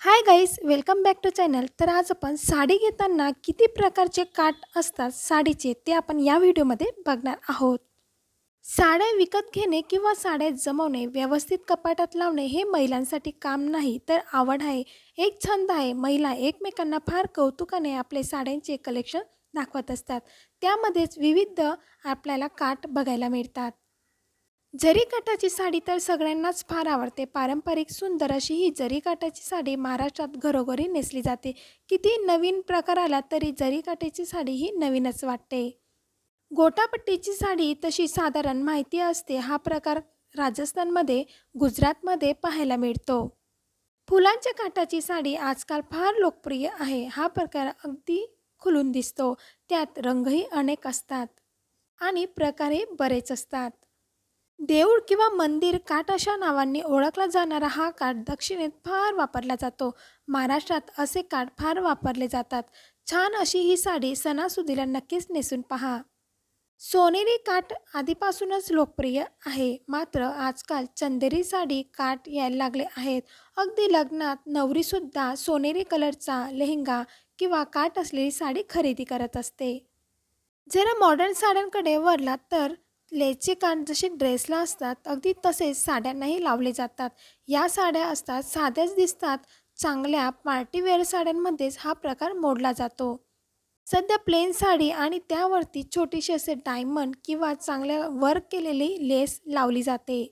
Hi guys welcome back to channel तर आज आपण साडी घेताना किती प्रकारचे काट असतात साडीचे ते आपण या व्हिडिओमध्ये बघणार आहोत. साड्या विकत घेणे किंवा साड्या जमवणे व्यवस्थित कपाटात लावणे हे महिलांसाठी काम नाही तर आवड आहे. एक छंद आहे महिला एकमेकांना फार कौतुकाने आपले साड्यांचे कलेक्शन दाखवत असतात. त्यामध्येच विविध आपल्याला काट बघायला मिळतात. जरीकाठाची साडी तर सगळ्यांनाच फार आवडते. पारंपरिक सुंदर अशी ही जरीकाठाची साडी महाराष्ट्रात घरोघरी नेसली जाते. किती नवीन प्रकार आला तरी जरीकाठाची साडी ही नवीनच वाटते. गोटापट्टीची साडी तशी साधारण माहिती असते. हा प्रकार राजस्थानमध्ये गुजरातमध्ये पाहायला मिळतो. फुलांच्या काठाची साडी आजकाल फार लोकप्रिय आहे. हा प्रकार अगदी खुलून दिसतो. त्यात रंगही अनेक असतात आणि प्रकारही बरेच असतात. देऊळ किंवा मंदिर काठ अशा नावांनी ओळखला जाणारा हा काठ दक्षिणेत फार वापरला जातो. महाराष्ट्रात असे काठ फार वापरले जातात. छान अशी ही साडी सणासुदीला नक्कीच नेसून पहा. सोनेरी काठ आधीपासूनच लोकप्रिय आहे. मात्र आजकाल चंदेरी साडी काठ यायला लागले आहेत. अगदी लग्नात नवरीसुद्धा सोनेरी कलरचा लेहंगा किंवा काठ असलेली साडी खरेदी करत असते. जरा मॉडर्न साड्यांकडे वरलात तर लेसचे काठ जसे ड्रेसला असतात अगदी तसेच साड्यांनाही लावले जातात. या साड्या असतात साध्याच दिसतात. चांगल्या पार्टीवेअर साड्यांमध्येच हा प्रकार मोडला जातो. सध्या प्लेन साडी आणि त्यावरती छोटीशी असे डायमंड किंवा चांगल्या वर्क केलेली लेस लावली जाते.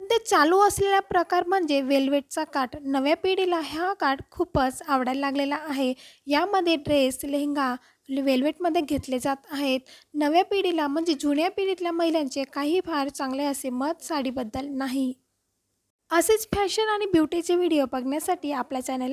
सध्या चालू असलेला प्रकार म्हणजे वेल्वेटचा काठ. नव्या पिढीला हा काठ खूपच आवडायला लागलेला आहे. यामध्ये ड्रेस लेहंगा वेल्वेटमध्ये घेतले जात आहेत. नव्या पिढीला म्हणजे जुन्या पिढीतल्या महिलांचे काही फार चांगले असे मत साडीबद्दल नाही. असेच फॅशन आणि ब्युटीचे व्हिडिओ बघण्यासाठी आपल्या चॅनल